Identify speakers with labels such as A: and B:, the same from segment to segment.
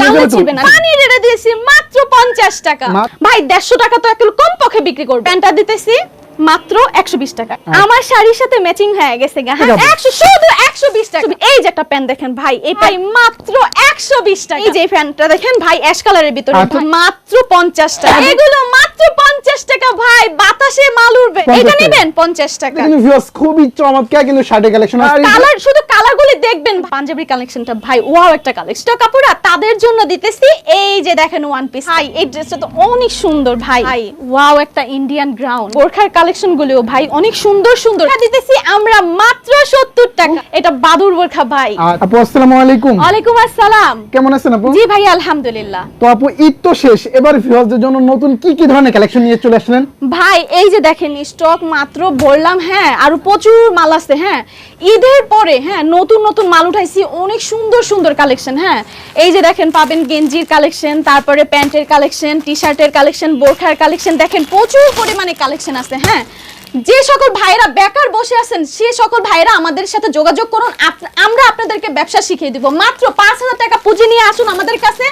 A: তাহলে
B: তো?
A: না। পানি রেড়ে দিয়েছি মাত্র পঞ্চাশ টাকা। ভাই দেড়শো টাকা তো একটু কম পক্ষে বিক্রি করব। প্যান্টটা দিতেছি। মাত্র একশো বিশ টাকা। আমার শাড়ির সাথে ম্যাচিং হয়ে গেছে গা। হ্যাঁ
B: ঠিক আছে।
A: একশো শুধু একশো বিশ টাকা। এই যে একটা প্যান্ট দেখেন ভাই এই ভাই। মাত্র একশো বিশ টাকা। এই যে প্যান্টটা দেখেন ভাই অ্যাশ কালারের ভিতরে।
B: আচ্ছা।
A: মাত্র পঞ্চাশ টাকা। এগুলো মাত্র পঞ্চাশ টাকা ভাই বাতাসে মাল উঠবে এটা নেবেন পঞ্চাশ টাকা।
B: কিন্তু ভিউয়ার্স খুবই চমৎকার কিন্তু শার্টের কালেকশন আর
A: কালার শুধু কালার গুলি দেখবেন পাঞ্জাবি কালেকশনটা ভাই ওয়াও একটা কালেকশন তো কাপড়া তাদের জন্য দিতেছি এই যে দেখেন ওয়ান পিস ভাই এই ড্রেসটা তো অনেক সুন্দর ভাই। ভাই ওয়াও একটা ইন্ডিয়ান গ্রাউন্ড বোরখার কালেকশন গুলিও ভাই অনেক সুন্দর সুন্দর। দিতেছি আমরা মাত্র 70 টাকা। এটা বাদুর বোরখা ভাই।
B: আপু আসসালামু আলাইকুম।
A: ওয়ালাইকুম আসসালাম।
B: কেমন আছেন আপু?
A: জি ভাই আলহামদুলিল্লাহ।
B: তো আপু ঈদ তো শেষ। এবার ভিউয়ার্সদের জন্য নতুন কি কি ধরনের কালেকশন নিয়ে চলে আসলেন?
A: ভাই এই যে দেখেন স্টক মাত্র বললাম হ্যাঁ আরও প্রচুর মাল আছে হ্যাঁ। ঈদের পরে হ্যাঁ নতুন নতুন মাল উঠাইছি অনেক সুন্দর সুন্দর কালেকশন হ্যাঁ। এই যে দেখেন পাবেন গেঞ্জির কালেকশন তারপরে প্যান্টের কালেকশন টি শার্টের কালেকশন বোরখার কালেকশন দেখেন প্রচুর পরিমাণে কালেকশন আছে হ্যাঁ। যে সকল ভাইরা বেকার বসে আছেন, সে সকল ভাইরা আমাদের সাথে যোগাযোগ করুন। আমরা আপনাদেরকে ব্যবসা শিখিয়ে দিব। মাত্র পাঁচ হাজার টাকা পুঁজি নিয়ে আসুন আমাদের কাছে।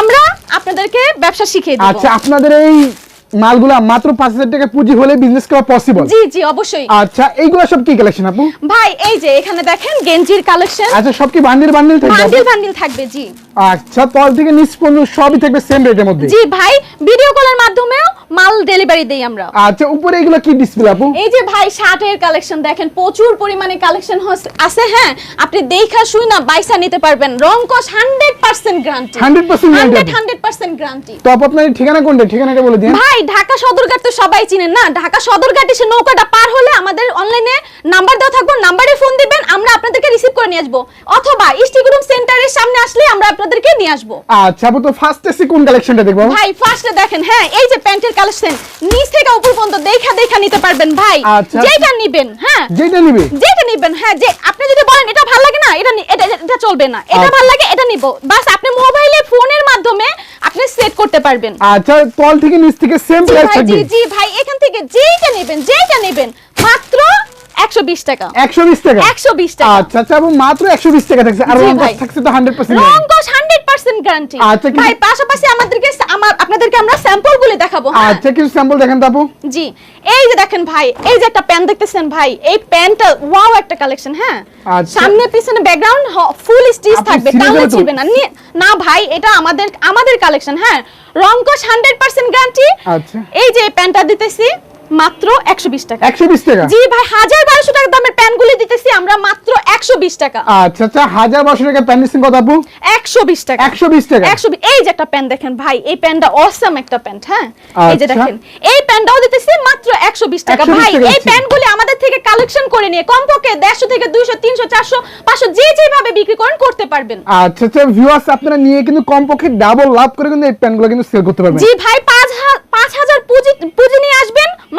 A: আমরা আপনাদেরকে ব্যবসা শিখিয়ে দিব।
B: আচ্ছা আপনাদের এই মালগুলা মাত্র পাঁচ হাজার টাকা পুঁজি হলে বিজনেস করা পসিবল
A: জি জি অবশ্যই।
B: আচ্ছা এইগুলো সব কি কালেকশন আপু?
A: ভাই এই যে এখানে দেখেন গেঞ্জির কালেকশন
B: আচ্ছা সব কি বান্ডিল বান্ডিল থাকবে?
A: বান্ডিল বান্ডিল থাকবে জি।
B: আচ্ছা তল থেকে নিচ পর্যন্ত সবই থাকবে সেম রেটের মধ্যে।
A: জি ভাই ভিডিও কলের মাধ্যমেও মাল ডেলিভারি দেই আমরা।
B: আচ্ছা উপরে এগুলো কি ডিসপ্লে আপু?
A: এই যে ভাই শার্টের কালেকশন দেখেন প্রচুর পরিমাণে কালেকশন আছে হ্যাঁ? আপনি দেখা শুই না বাইসা নিতে পারবেন। রং কস 100% গ্যারান্টি
B: 100% guarantee?
A: 100% গ্যারান্টি
B: তো আপনার ঠিকানা কোনটা? ঠিকানাটা বলে দিন।
A: ভাই ঢাকা সদরঘাট তো সবাই চিনেন না? ঢাকা সদরঘাট এসে নৌকাটা পার হলে আমাদের অনলাইনে নাম্বার দেওয়া থাকব নাম্বারে ফোন দিবেন আমরা আপনাদেরকে রিসিভ করে নিয়ে আসব। অথবা ইস্টিগ্রুম সেন্টারের সামনে আসলে আমরা আপনাদেরকে নিয়ে আসব।
B: আচ্ছা তো ফার্স্ট এসি কোন কালেকশনটা দেখব
A: ভাই ফার্স্টে দেখেন হ্যাঁ এই যে প্যান্টের কালেকশন নিচ থেকে উপর পর্যন্ত দেখা দেখা নিতে পারবেন ভাই।
B: আচ্ছা।
A: যেটা নিবেন হ্যাঁ।
B: যেটা নিবে?
A: যেটা নিবেন হ্যাঁ যে আপনি যদি বলেন এটা ভালো লাগে না এটা এটা এটা চলবে না। এটা
B: আচ্ছা।
A: ভালো লাগে এটা নিব। বাস আপনি মোবাইলে ফোনের মাধ্যমে আপনি সেট করতে পারবেন।
B: আচ্ছা তল থেকে নিচ থেকে সেম প্রাইস
A: থাকবে। জি জি ভাই এখান থেকে যেটা নেবেন যেটা নেবেন মাত্র 120 টাকা।
B: 120 টাকা?
A: 120 টাকা।
B: আচ্ছা আচ্ছা মাত্র 120 টাকা থাকছে আর রং। থাকছে তো 100%
A: রং কস 100% গ্যারান্টি ভাই পাশাপাশি আমাদেরকে আমার আপনাদেরকে আমরা স্যাম্পল গুলি দেখাবো
B: আচ্ছা কিছু স্যাম্পল দেখেন তো আপু
A: জি। এই যে দেখেন ভাই এই যে একটা প্যান্ট দেখতেছেন ভাই এই প্যান্টটা ওয়াও একটা কালেকশন হ্যাঁ?
B: আচ্ছা।
A: সামনে পিছনে ব্যাকগ্রাউন্ড ফুল স্টিচ থাকবে তাহলে
B: দেবে
A: না। না ভাই এটা আমাদের আমাদের কালেকশন হ্যাঁ? রংকশ 100% গ্যারান্টি
B: আচ্ছা।
A: এই যে এই প্যান্টটা দিতেছি মাত্র 120 টাকা।
B: 120 টাকা?
A: জি ভাই হাজার বারোশো টাকা দামের দিতেছি আমরা মাত্র 120 টাকা।
B: আচ্ছা আচ্ছা হাজার বারোশো টাকা কত আপু?
A: 120 টাকা।
B: 120 টাকা?
A: 120 এই যে একটা দেখেন ভাই এই অসাম একটা হ্যাঁ? এই যে
B: আচ্ছা।
A: দেখেন এই দিতেছি মাত্র 120 টাকা। ভাই এই আমাদের থেকে কালেকশন করে নিয়ে কমপক্ষে 150 থেকে 200 300 400 500 যে যেভাবে বিক্রি করেন করতে পারবেন।
B: আচ্ছা আচ্ছা ভিউয়ার্স আপনারা নিয়ে কিন্তু কমপক্ষে ডাবল লাভ করে কিন্তু এই কিন্তু সেল করতে পারবেন।
A: জি ভাই 5000 পুঁজি পুঁজি নিয়ে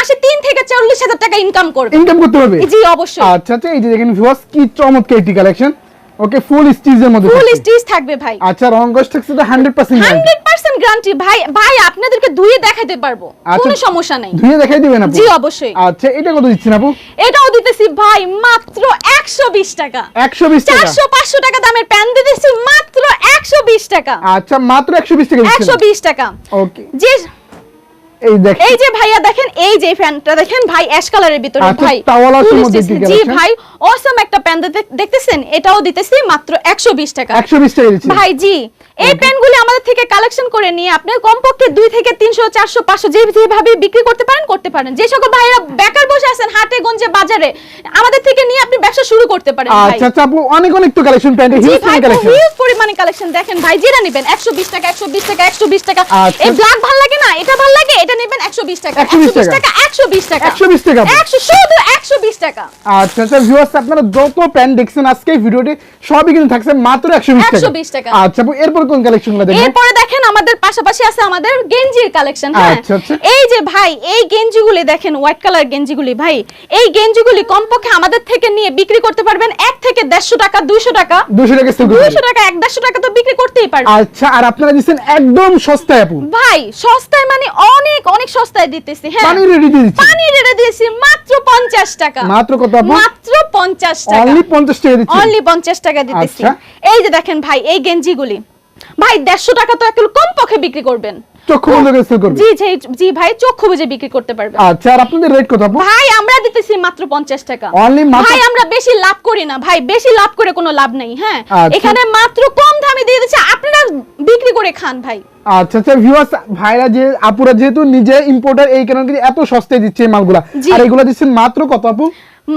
A: মাসে 3 থেকে 40 হাজার টাকা ইনকাম করবেন
B: ইনকাম করতে পারবে
A: জি অবশ্যই।
B: আচ্ছা আচ্ছা এই যে দেখেন ভিউয়ার্স কি চমৎকার এটি কালেকশন ওকে ফুল স্টিচের মধ্যে
A: ফুল। স্টিচ থাকবে ভাই।
B: আচ্ছা রং গস থাকছে তো 100%
A: 100% গ্যারান্টি ভাই ভাই আপনাদেরকে ধুয়ে দেখাতে পারব।
B: আচ্ছা।
A: কোনো সমস্যা নেই।
B: ধুয়ে দেখাই দিবেন আপু?
A: জি, অবশ্যই।
B: আচ্ছা এটা কত দিচ্ছেন আপু?
A: এটাও দিতেছি ভাই মাত্র 120 টাকা।
B: 120 টাকা?
A: চারশো পাঁচশো টাকা দামের প্যান দিতেছি মাত্র একশো বিশ টাকা।
B: আচ্ছা মাত্র 120 টাকা দিচ্ছেন।
A: একশো বিশ টাকা।
B: ওকে
A: যে
B: এই দেখেন
A: এই যে ভাইয়া দেখেন এই যে ফ্যানটা দেখেন ভাই অ্যাশ কালারের ভিতরে
B: আচ্ছা,
A: ভাই।
B: towel আছে
A: full
B: মধ্যে
A: stitch,
B: দিকে
A: জি ভাই অসম একটা প্যান দেখতেছেন? এটাও দিতেছি মাত্র একশো বিশ টাকা।
B: 120 টাকা দিচ্ছেন
A: ভাই জি। এই প্যানগুলি আমাদের থেকে কালেকশন করে নিয়ে আপনি কমপক্ষে দুই থেকে তিনশো চারশো পাঁচশো যে যেভাবে বিক্রি করতে পারেন করতে পারেন। যে সকল ভাইরা বেকার বসে আছেন হাটে গঞ্জে বাজারে আমাদের থেকে নিয়ে আপনি ব্যবসা শুরু করতে পারেন ভাই।
B: আচ্ছা আচ্ছা আপু অনেক অনেক তো কালেকশন প্যান্টে হিউজ কালেকশন
A: হিউজ পরিমাণে কালেকশন দেখেন ভাই যেটা নেবেন। 120 টাকা 120 টাকা 120 টাকা। এই ব্ল্যাক ভালো লাগে না? এটা ভালো লাগে? এটা নেবেন 120 টাকা।
B: 120 টাকা।
A: টাকা 120 টাকা।
B: 120 টাকা।
A: 100 শুধু 120 টাকা।
B: আচ্ছা আচ্ছা ভিউয়ার্স আপনারা যত প্যান্ট দেখছেন আজকে এই ভিডিওতে সবই কিন্তু থাকছে মাত্র 120 টাকা।
A: 120 টাকা।
B: আচ্ছা এরপর কোন কালেকশনগুলো দেখবেন?
A: এরপরে দেখেন আমাদের পাশাপাশি আছে আমাদের গেঞ্জির কালেকশন হ্যাঁ।
B: আচ্ছা, আচ্ছা।
A: এই যে ভাই এই গেঞ্জিগুলি দেখেন হোয়াইট কালার গেঞ্জিগুলি ভাই। এই গেঞ্জিগুলি কমপক্ষে আমাদের থেকে নিয়ে বিক্রি করতে পারবেন 1 থেকে 150 টাকা 200 টাকা।
B: 200 টাকা সেল
A: 200 টাকা 150 টাকা তো বিক্রি করতেই পারবেন।
B: আচ্ছা আর আপনারা দিচ্ছেন একদম সস্তায় আপু।
A: ভাই সস্তায় মানে অনেক অনেক অনেক সস্তায় দিতেছি হ্যাঁ।
B: পানি রেডি দিয়ে দিচ্ছেন
A: পানি রেড়ে দিয়েছি মাত্র পঞ্চাশ টাকা।
B: মাত্র কত আপু?
A: মাত্র পঞ্চাশ টাকা।
B: অনলি 50 টাকা দিচ্ছেন
A: অনলি পঞ্চাশ টাকা দিতেছি।
B: আচ্ছা।
A: এই যে দেখেন ভাই এই গেঞ্জিগুলি। ভাই দেড়শো টাকা তো একটু কম পক্ষে বিক্রি করবেন।
B: চক্ষু বন্ধ করে সেল করবে।
A: জি জি জি ভাই চক্ষু বুঝে বিক্রি করতে পারবেন।
B: আচ্ছা আর আপনাদের রেট কত আপু?
A: ভাই আমরা দিতেছি মাত্র পঞ্চাশ টাকা।
B: Only মাত্র-
A: ভাই আমরা বেশি লাভ করি না। ভাই বেশি লাভ করে কোনো লাভ নেই হ্যাঁ।
B: আচ্ছা।
A: এখানে মাত্র কম দামে দিয়ে দিচ্ছে বিক্রি করে খান ভাই।
B: আচ্ছা আচ্ছা ভিউয়ার্স ভাইরা যে আপুরা যেহেতু নিজে ইম্পোর্টার এই কারণে এত সস্তায় দিচ্ছে এই মালগুলা। আর এগুলা দিচ্ছেন মাত্র কত আপু?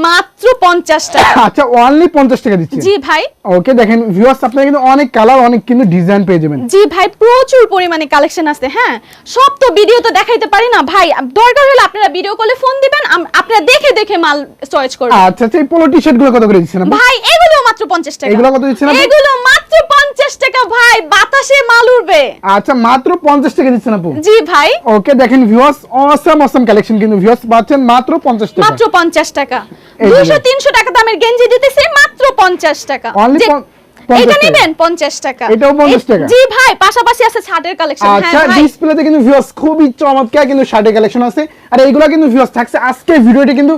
A: মাত্র পঞ্চাশ টাকা।
B: আচ্ছা অনলি পঞ্চাশ টাকা দিচ্ছে।
A: জি ভাই।
B: ওকে দেখেন ভিউয়ার্স আপনারা কিন্তু অনেক কালার অনেক কিন্তু ডিজাইন পেয়ে যাবেন।
A: জি ভাই প্রচুর পরিমাণে কালেকশন আছে হ্যাঁ? সব তো ভিডিও তো দেখাইতে পারি না। ভাই দরকার হলে আপনারা ভিডিও কলে ফোন দিবেন আপনারা দেখে দেখে মাল চয়েস করবেন।
B: আচ্ছা আচ্ছা এই পোলো টি শার্টগুলো কত করে দিচ্ছেন আপু
A: ভাই এগুলো মাত্র পঞ্চাশ টাকা।
B: এগুলো কত দিচ্ছেন আপনি?
A: এগুলো মাত্র পঞ্চাশ টাকা ভাই। বাতাসে মাল উড়বে।
B: আচ্ছা মাত্র পঞ্চাশ টাকা দিচ্ছেন আপু।
A: জি ভাই।
B: ওকে দেখেন ভিউয়ার্স অসাম অসাম কালেকশন কিন্তু ভিউয়ার্স পাচ্ছেন মাত্র পঞ্চাশ টাকা।
A: মাত্র পঞ্চাশ টাকা।
B: এই যে
A: দুশো। তিনশো টাকা দামের গেঞ্জি দিতেছে মাত্র পঞ্চাশ টাকা
B: 50
A: এটা নেবেন পঞ্চাশ টাকা
B: এটাও 50 টাকা?
A: জি ভাই পাশাপাশি আছে শার্টের কালেকশন
B: আচ্ছা
A: হ্যাঁ
B: ডিসপ্লেতে কিন্তু ভিউয়ার্স খুবই চমৎকার কিন্তু শার্টের কালেকশন আছে আর এইগুলা কিন্তু ভিউয়ার্স থাকছে আজকে ভিডিওটি কিন্তু।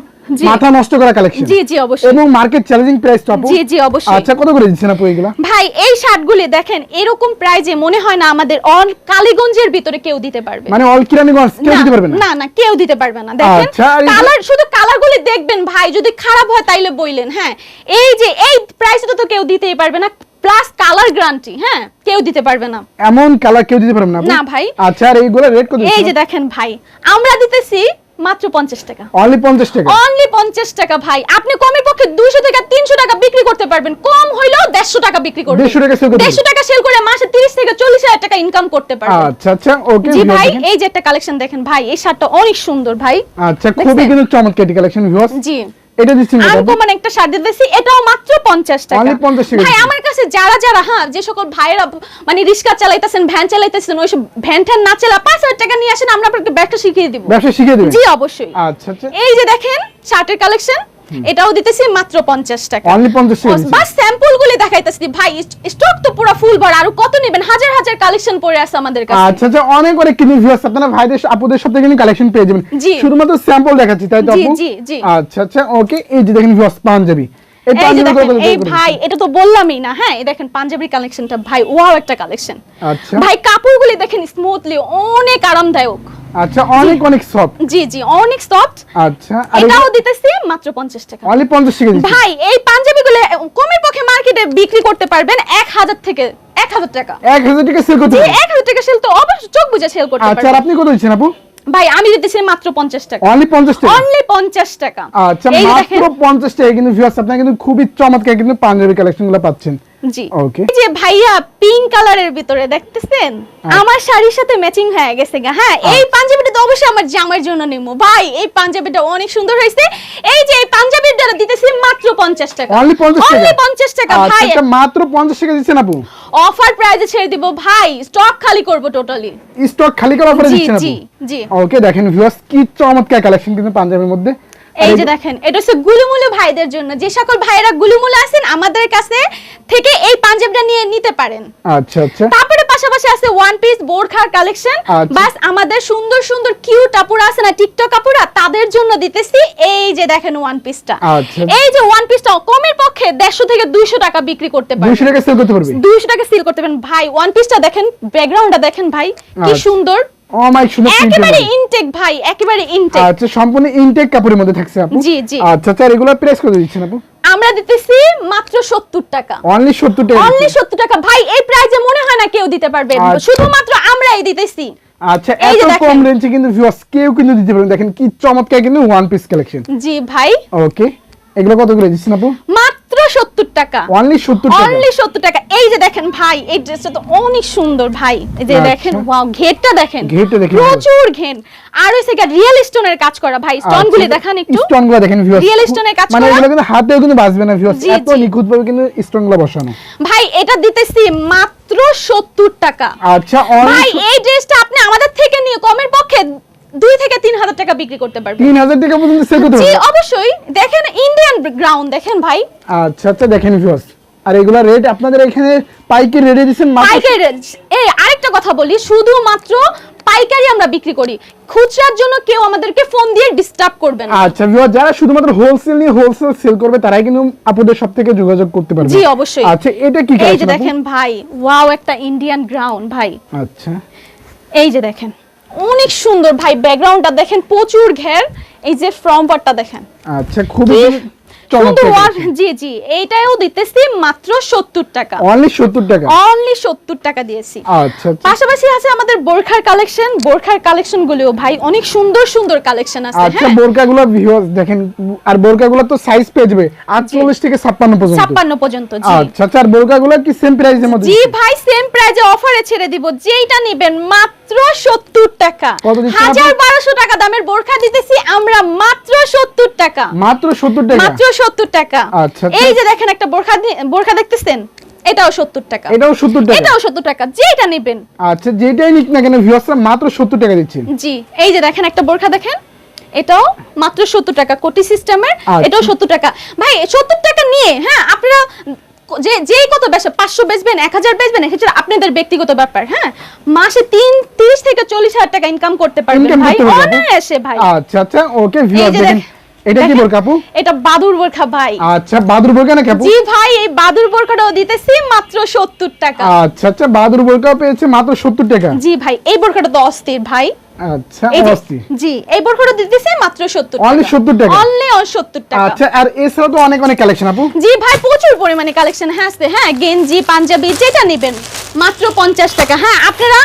B: মাথা নষ্ট করা কালেকশন
A: জি জি অবশ্যই।
B: এবং মার্কেট চ্যালেঞ্জিং প্রাইস তো
A: জি, জি, অবশ্যই।
B: আচ্ছা কত করে দিচ্ছেন আপু এগুলা?
A: ভাই এই শার্টগুলি দেখেন এরকম প্রাইজে মনে হয় না আমাদের অল কালীগঞ্জের ভিতরে কেউ দিতে পারবে।
B: মানে অল কিরানিগঞ্জ কেউ দিতে পারবে না?
A: না না কেউ দিতে পারবে না। দেখেন
B: আচ্ছা,
A: কালার শুধু কালারগুলি দেখবেন ভাই যদি খারাপ হয় তাইলে বইলেন হ্যাঁ। এই যে এই প্রাইসে তো কেউ দিতেই পারবে না প্লাস কালার গ্যারান্টি হ্যাঁ কেউ দিতে পারবে না।
B: এমন কালার কেউ দিতে পারবে না
A: না, ভাই।
B: আচ্ছা আর এইগুলা রেট কত
A: এই যে দেখেন ভাই আমরা দিতেছি মাত্র পঞ্চাশ টাকা।
B: অনলি 50 টাকা?
A: অনলি পঞ্চাশ টাকা ভাই। আপনি কমের পক্ষে দুইশো থেকে তিনশো টাকা বিক্রি করতে পারবেন। কম হইলেও দেড়শো টাকা বিক্রি করবেন।
B: 150 টাকা সেল করতে
A: দেড়শো টাকা সেল করে মাসে তিরিশ থেকে চল্লিশ হাজার টাকা ইনকাম করতে পারবেন।
B: আচ্ছা আচ্ছা ওকে
A: জি ভাই এই যে একটা কালেকশন দেখেন ভাই এই শার্টটা অনেক সুন্দর ভাই।
B: আচ্ছা খুবই কিন্তু চমৎকার কালেকশন ভিউয়ার্স
A: জি।
B: এটা আপু?
A: আনকমন একটা শার্ট দিতেছি এটাও মাত্র পঞ্চাশ টাকা।
B: Only 50 টাকা
A: ভাই আমার কাছে যারা যারা হ্যাঁ যে সকল ভাইয়েরা মানে রিক্সা চালাইতেছেন ভ্যান চালাইতেছেন ওইসব ভ্যান ট্যান না চালা পাঁচ হাজার টাকা নিয়ে আসেন আমরা আপনাকে ব্যাগটা শিখিয়ে দিব।
B: ব্যবসা শিখিয়ে দিব
A: জি অবশ্যই।
B: আচ্ছা আচ্ছা।
A: এই যে দেখেন শার্টের কালেকশন এটাও দিতেছি মাত্র পঞ্চাশ টাকা।
B: অনলি 50 টাকা
A: বাস স্যাম্পল গুলি দেখাইতেছি। ভাই স্টক তো পুরো ফুল ভরা আর কত নেবেন? হাজার হাজার কালেকশন পড়ে আছে আমাদের কাছে।
B: আচ্ছা আচ্ছা অনেক অনেক কিন্তু ভিউয়ার্স আপনারা ভাইদের আপুদের সাথে কিন্তু কালেকশন পেয়ে যাবেন। শুধুমাত্র স্যাম্পল দেখাচ্ছি তাই তো
A: জি,
B: আপু?
A: জি, জি।
B: আচ্ছা আচ্ছা ওকে এই যে দেখেন ভিউয়ার্স পাঞ্জাবি। এই
A: ভাই এটা তো বললামই না হ্যাঁ? এই দেখেন পাঞ্জাবি কালেকশনটা ভাই ওয়াও একটা কালেকশন
B: আচ্ছা।
A: ভাই কাপড়গুলি দেখেন স্মুথলি অনেক আরামদায়ক।
B: আচ্ছা অনেক অনেক সফট
A: জি জি অনেক সফট
B: আচ্ছা
A: এটাও দিতেছি মাত্র পঞ্চাশ টাকা।
B: অনলি 50 টাকা
A: ভাই এই পাঞ্জাবিগুলো কমের পক্ষে মার্কেটে বিক্রি করতে পারবেন এক হাজার থেকে এক হাজার টাকা।
B: 1000 টাকা সেল করতে
A: জি
B: পারবেন।
A: এক হাজার টাকা সেল তো অবশ্যই চোখ বুঝে সেল করতে
B: আচ্ছা আর আপনি কত দিচ্ছেন আপু?
A: ভাই আমি দিতেছি মাত্র পঞ্চাশ টাকা।
B: অনলি 50 টাকা।
A: অনলি পঞ্চাশ টাকা।
B: আচ্ছা মাত্র 50 টাকা কিন্তু ভিউয়ার্স আপনারা কিন্তু খুবই চমৎকার কিন্তু পাঞ্জাবি কালেকশনগুলো পাচ্ছেন।
A: জি।
B: ওকে
A: এই যে ভাইয়া পিঙ্ক কালারের ভিতরে দেখতেছেন?
B: আচ্ছা।
A: আমার শাড়ির সাথে ম্যাচিং হয়ে গেছে গা। হ্যাঁ এই পাঞ্জাবিটা তো অবশ্যই আমার জামার জন্য নিমু। ভাই এই পাঞ্জাবিটা অনেক সুন্দর হয়েছে। এই যে এই পাঞ্জাবির দ্বারা দিতেছি মাত্র 50 টাকা।
B: অনলি 50 টাকা?
A: অনলি 50 টাকা
B: আচ্ছা
A: ভাই।
B: এটা মাত্র 50 টাকা দিচ্ছেন আপু।
A: অফার প্রাইসে ছেড়ে দিব ভাই। স্টক খালি করব টোটালি
B: স্টক খালি করা অফারে
A: জি
B: দিচ্ছেন আপু?
A: জি জি।
B: ওকে দেখেন ভিউয়ার্স কি চমৎকার কালেকশন কিন্তু পাঞ্জাবির মধ্যে।
A: এই যে দেখেন এটা হচ্ছে গুলুমুলু ভাইদের জন্য। যে সকল ভাইরা গুলুমুলু আছেন আমাদের কাছে থেকে এই পাঞ্জাবিটা নিয়ে নিতে পারেন।
B: আচ্ছা আচ্ছা।
A: তারপরে পাশাপাশি আছে ওয়ান পিস বোরখার কালেকশন। বাস আমাদের সুন্দর সুন্দর কিউট আপুরা আছে না টিকটক আপুরা তাদের জন্য দিতেছি এই যে দেখেন ওয়ান পিসটা
B: আচ্ছা।
A: এই যে ওয়ান পিসটা কমের পক্ষে দেড়শো থেকে দুইশো টাকা বিক্রি করতে পারবেন।
B: 200 টাকা সেল করতে পারবে?
A: দুইশো টাকা সিল করতে পারেন ভাই ওয়ান পিসটা দেখেন ব্যাকগ্রাউন্ডটা দেখেন ভাই কি
B: আচ্ছা।
A: সুন্দর।
B: সুন্দর
A: একেবারে ইনটেক ভাই একেবারে ইনটেক
B: আচ্ছা সম্পূর্ণ ইনটেক কাপড়ের মধ্যে থাকছে আপু।
A: জি, জি।
B: আচ্ছা আচ্ছা রেগুলার প্রাইস কত দিচ্ছেন আপু?
A: আমরা দিতেছি মাত্র সত্তর টাকা।
B: অনলি 70 টাকা
A: অনলি
B: দিচ্ছেন।
A: সত্তর টাকা। ভাই এই প্রাইজে মনে হয় না কেউ দিতে পারবে।
B: আচ্ছা।
A: শুধুমাত্র আমরাই দিতেছি।
B: আচ্ছা এত। কম রেঞ্জে কিন্তু ভিউয়ার্স কেউ কিন্তু দিতে পারবেন দেখেন কি চমৎকার কিন্তু ওয়ান পিস কালেকশন
A: জি ভাই।
B: ওকে এগুলো কত করে দিচ্ছেন আপু?
A: মাত্র সত্তর টাকা।
B: অনলি 70 টাকা।
A: অনলি সত্তর টাকা। এই যে দেখেন ভাই এই ড্রেসটা তো অনেক সুন্দর ভাই। এই যে
B: আচ্ছা।
A: দেখেন ওয়াও ঘেরটা দেখেন।
B: ঘেরটা দেখেন।
A: প্রচুর আর হইছে কি রিয়েল স্টোনের কাজ করা ভাই। স্টোন গুলি দেখান একটু।
B: স্টোনগুলো দেখেন ভিউয়ার্স
A: stone এর কাজ
B: মানে এগুলো কিন্তু হাতেও কিন্তু বাজবে না ভিউয়ার্স এত নিখুঁত ভাবে কিন্তু স্টোনগুলো বসানো।
A: ভাই এটা দিতেছি মাত্র সত্তর টাকা।
B: আচ্ছা
A: ভাই এই ড্রেসটা আপনি আমাদের থেকে নিয়ে কমের পক্ষে দুই থেকে তিন হাজার টাকা বিক্রি করতে পারবেন
B: 3000 টাকা পর্যন্ত সেল করতে
A: জি অবশ্যই। দেখেন ইন্ডিয়ান গ্রাউন্ড দেখেন ভাই।
B: আচ্ছা আচ্ছা দেখেন ভিউয়ার্স আর এগুলা রেট আপনাদের এখানে পাইকারি রেটে দিচ্ছেন মাত্র
A: পাইকারি এই আরেকটা কথা বলি শুধুমাত্র পাইকারি আমরা বিক্রি করি। খুচরার জন্য কেউ আমাদেরকে ফোন দিয়ে ডিস্টার্ব করবে না।
B: আচ্ছা ভিউয়ার যারা শুধুমাত্র হোলসেল নিয়ে হোলসেল সেল করবে তারাই কিন্তু আপুদের সব থেকে যোগাযোগ করতে পারবে।
A: জি, অবশ্যই।
B: আচ্ছা এটা কি
A: এই যে দেখেন ভাই ওয়াও একটা ইন্ডিয়ান গ্রাউন্ড ভাই।
B: আচ্ছা।
A: এই যে দেখেন। অনেক সুন্দর। ভাই ব্যাকগ্রাউন্ডটা দেখেন প্রচুর ঘের। এই যে ফ্রম পার্টটা দেখেন।
B: আচ্ছা খুবই
A: সুন্দর ওয়ার্ক জি জি এইটাও দিতেছি মাত্র সত্তর টাকা।
B: অনলি 70 টাকা?
A: অনলি সত্তর টাকা দিয়েছি।
B: আচ্ছা আচ্ছা।
A: পাশাপাশি আছে আমাদের বোরখার কালেকশন। বোরখার কালেকশন গুলিও ভাই অনেক সুন্দর সুন্দর কালেকশন আছে
B: আচ্ছা
A: হ্যাঁ?
B: ভিউয়ার্স দেখেন আর বোরকাগুলো তো সাইজ পেয়ে যাবে 48 থেকে 56 পর্যন্ত।
A: ছাপ্পান্ন পর্যন্ত জি।
B: আচ্ছা আচ্ছা আর বোরকাগুলো কি সেম প্রাইসের মধ্যে
A: জি ভাই সেম প্রাইজে অফারে ছেড়ে দিব যেইটা নেবেন মাত্র সত্তর টাকা।
B: কত দিচ্ছেন
A: হাজার
B: আপনি?
A: বারোশো টাকা দামের বোরখা দিতেছি আমরা মাত্র সত্তর টাকা।
B: মাত্র 70 টাকা।
A: মাত্র সত্তর টাকা।
B: আচ্ছা,
A: এই যে দেখেন একটা বোরখা বোরখা দেখতেছেন? এটাও সত্তর টাকা।
B: এটাও 70 টাকা।
A: এটাও সত্তর টাকা যেটা নেবেন।
B: আচ্ছা যেটাই নিক না কেন ভিউয়ার্সরা মাত্র 70 টাকা দিচ্ছে
A: জি এই যে দেখেন একটা বোরখা দেখেন এটাও মাত্র সত্তর টাকা কোটি সিস্টেমের
B: আচ্ছা।
A: এটাও সত্তর টাকা। ভাই সত্তর টাকা নিয়ে হ্যাঁ আপনারা যে যেই কত বেচে পাঁচশো বেচবেন এক হাজার বেচবেন আপনাদের ব্যক্তিগত ব্যাপার হ্যাঁ? মাসে তিন তিরিশ থেকে চল্লিশ হাজার টাকা ইনকাম করতে পারবেন ভাই অনায়াসে ভাই।
B: আচ্ছা আচ্ছা ওকে দেখেন
A: দেখ-
B: এটা কি বোরকা আপু?
A: এটা বাদুর বোরকা ভাই।
B: আচ্ছা বাদুর বোরকা না আপু
A: জি ভাই এই বাদুর বোরকাটাও দিতেছি মাত্র সত্তর টাকা।
B: আচ্ছা আচ্ছা বাদুর বোরকাও পেয়েছে মাত্র 70 টাকা।
A: জি ভাই এই বোরকাটা তো অস্থির ভাই।
B: আচ্ছা
A: জি এই বোরখাটা দিতেছি মাত্র সত্তর
B: Only 70 টাকা?
A: অনলি সত্তর টাকা।
B: আচ্ছা আর এছাড়াও তো অনেক অনেক কালেকশন আপু।
A: জি ভাই প্রচুর পরিমাণে কালেকশন হ্যাঁ আছে হ্যাঁ গেঞ্জি পাঞ্জাবি যেটা নেবেন মাত্র পঞ্চাশ টাকা। হ্যাঁ আপনারা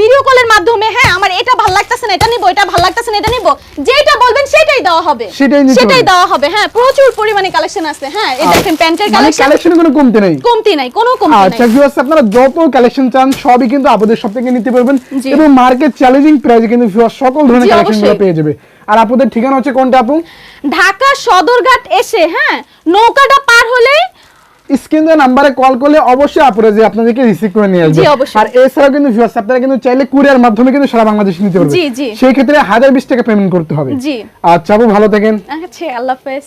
A: ভিডিও কলের মাধ্যমে হ্যাঁ আমার এটা ভালো লাগতেছে না এটা নিবো এটা ভালো লাগতেছে না এটা নিবো যেটা বলবেন সেটাই দেওয়া হবে।
B: সেটাই।
A: দেওয়া হবে হ্যাঁ প্রচুর পরিমাণে কালেকশন আছে হ্যাঁ এই দেখেন প্যান্টের কালেকশন
B: কালেকশনে কোনো কমতে নেই।
A: কমতি নাই কোনো কমতি
B: আচ্ছা ভিউয়ার্স আপনারা যত কালেকশন চান সবই কিন্তু আপনাদের সব থেকে নিতে পারবেন এবং মার্কেট চ্যালেঞ্জিং প্রাইসে কিন্তু সকল ধরনের কালেকশনগুলো পেয়ে যাবে। আর আপনাদের ঠিকানা হচ্ছে কোনটা আপু?
A: ঢাকা সদরঘাট এসে হ্যাঁ নৌকাটা পার হলেই
B: স্ক্রিন নাম্বারে কল করলে অবশ্যই আপনারা যে আপনাদেরকে রিসিভ করে নিয়ে আসবে। আর এছাড়াও কিন্তু আপনারা কিন্তু চাইলে কুরিয়ার মাধ্যমে কিন্তু সারা বাংলাদেশে নিতে পারবেন। সেই ক্ষেত্রে হাজার বিশ টাকা পেমেন্ট করতে হবে। আচ্ছা আপু ভালো থাকেন।
A: আচ্ছা আল্লাহ হাফেজ।